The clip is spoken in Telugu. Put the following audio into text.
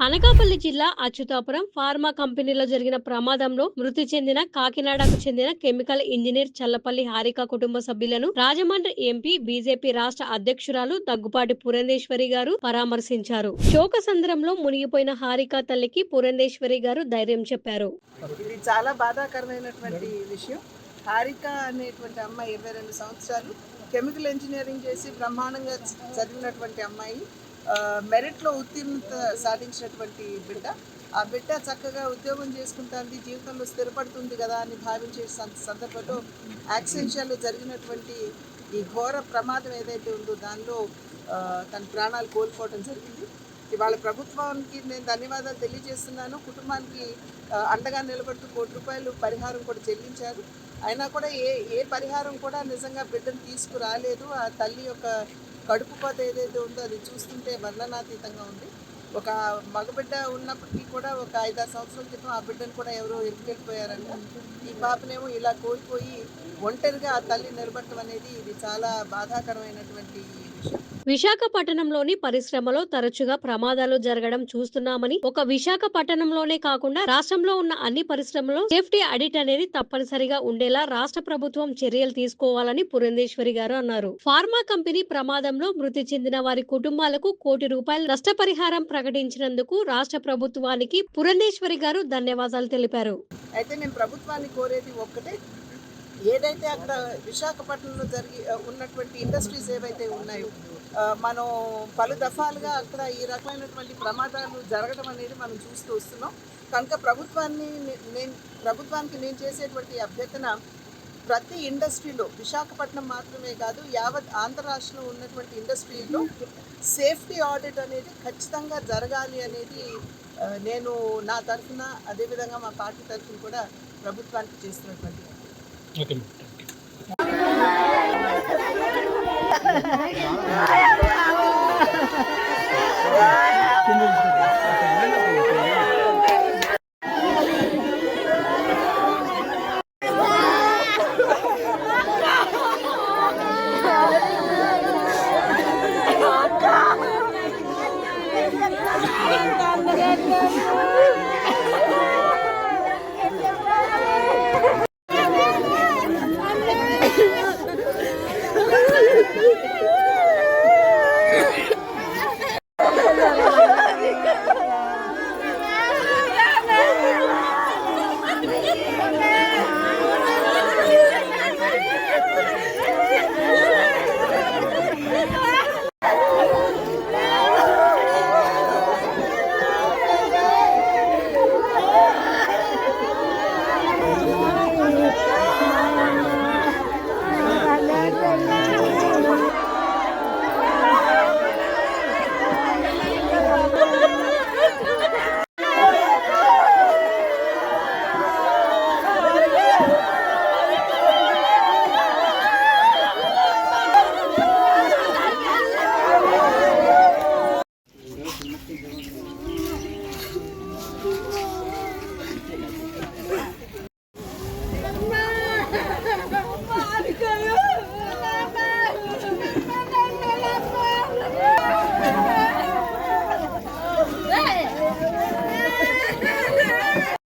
అనకాపల్లి జిల్లా అచ్యుతాపురం ఫార్మా కంపెనీలో జరిగిన ప్రమాదంలో మృతి చెందిన కాకినాడకు చెందిన కెమికల్ ఇంజనీర్ చల్లపల్లి హారిక కుటుంబ సభ్యులను రాజమండ్రి ఎంపీ బీజేపీ రాష్ట్ర అధ్యక్షురాలు దగ్గుపాటి పురంధేశ్వరి గారు పరామర్శించారు. శోక సంద్రంలో మునిగిపోయిన హారిక తల్లికి పురంధేశ్వరి గారు ధైర్యం చెప్పారు. ఇది చాలా బాధాకరమైనటువంటి విషయం. హారిక అనేటువంటి అమ్మాయి ఇరవై రెండు సంవత్సరాలు కెమికల్ ఇంజనీరింగ్ చేసి బ్రహ్మాండంగా చదివినటువంటి అమ్మాయి. మెరిట్లో ఉత్తీర్ణత సాధించినటువంటి బిడ్డ. ఆ బిడ్డ చక్కగా ఉద్యోగం చేసుకుంటుంది జీవితంలో స్థిరపడుతుంది కదా అని భావించే సందర్భంలో యాక్సిడెంషియల్లో జరిగినటువంటి ఈ ఘోర ప్రమాదం ఏదైతే ఉందో దానిలో తన ప్రాణాలు కోల్పోవడం జరిగింది. ఇవాళ ప్రభుత్వానికి నేను ధన్యవాదాలు తెలియజేస్తున్నాను. కుటుంబానికి అండగా నిలబడుతూ కోటి రూపాయలు పరిహారం కూడా చెల్లించారు. అయినా కూడా ఏ ఏ పరిహారం కూడా నిజంగా బిడ్డను తీసుకురాలేదు. ఆ తల్లి యొక్క కడుపు ఏదైతే ఉందో అది చూస్తుంటే వర్ణనాతీతంగా ఉంది. ఒక మగబిడ్డ ఉన్నప్పటికీ కూడా ఒక ఐదారు సంవత్సరాల క్రితం ఆ బిడ్డను కూడా ఎవరో ఎత్తుకెళ్ళిపోయారంట ఈ పాపనేమో ఇలా కోల్పోయి ఒంటరిగా ఆ తల్లి నిలబడటం అనేది ఇది చాలా బాధాకరమైనటువంటి విషయం. విశాఖపట్నంలోని పరిశ్రమలో తరచుగా ప్రమాదాలు జరగడం చూస్తున్నామని ఒక విశాఖపట్నంలోనే కాకుండా రాష్ట్రంలో ఉన్న అన్ని పరిశ్రమలో సేఫ్టీ ఆడిట్ అనేది తప్పనిసరిగా ఉండేలా రాష్ట్ర ప్రభుత్వం చర్యలు తీసుకోవాలని పురంధేశ్వరి గారు అన్నారు. ఫార్మా కంపెనీ ప్రమాదంలో మృతి చెందిన వారి కుటుంబాలకు కోటి రూపాయల నష్టపరిహారం ప్రకటించినందుకు రాష్ట్ర ప్రభుత్వానికి పురంధేశ్వరి గారు ధన్యవాదాలు తెలిపారు. అయితే నేను ప్రభుత్వాన్ని కోరేది ఒక్కటే ఏదైతే అక్కడ విశాఖపట్నంలో జరిగి ఉన్నటువంటి ఇండస్ట్రీస్ ఏవైతే ఉన్నాయో మనం పలు దఫాలుగా అక్కడ ఈ రకమైనటువంటి ప్రమాదాలు జరగడం అనేది మనం చూస్తూ వస్తున్నాం. కనుక ప్రభుత్వాన్ని నేను ప్రభుత్వానికి నేను చేసేటువంటి అభ్యర్థన ప్రతి ఇండస్ట్రీలో విశాఖపట్నం మాత్రమే కాదు యావత్ ఆంధ్ర రాష్ట్రంలో ఉన్నటువంటి ఇండస్ట్రీలో సేఫ్టీ ఆడిట్ అనేది ఖచ్చితంగా జరగాలి అనేది నేను నా తరఫున అదేవిధంగా మా పార్టీ తరఫున కూడా ప్రభుత్వానికి చేస్తున్నటువంటి ஓகே மேம்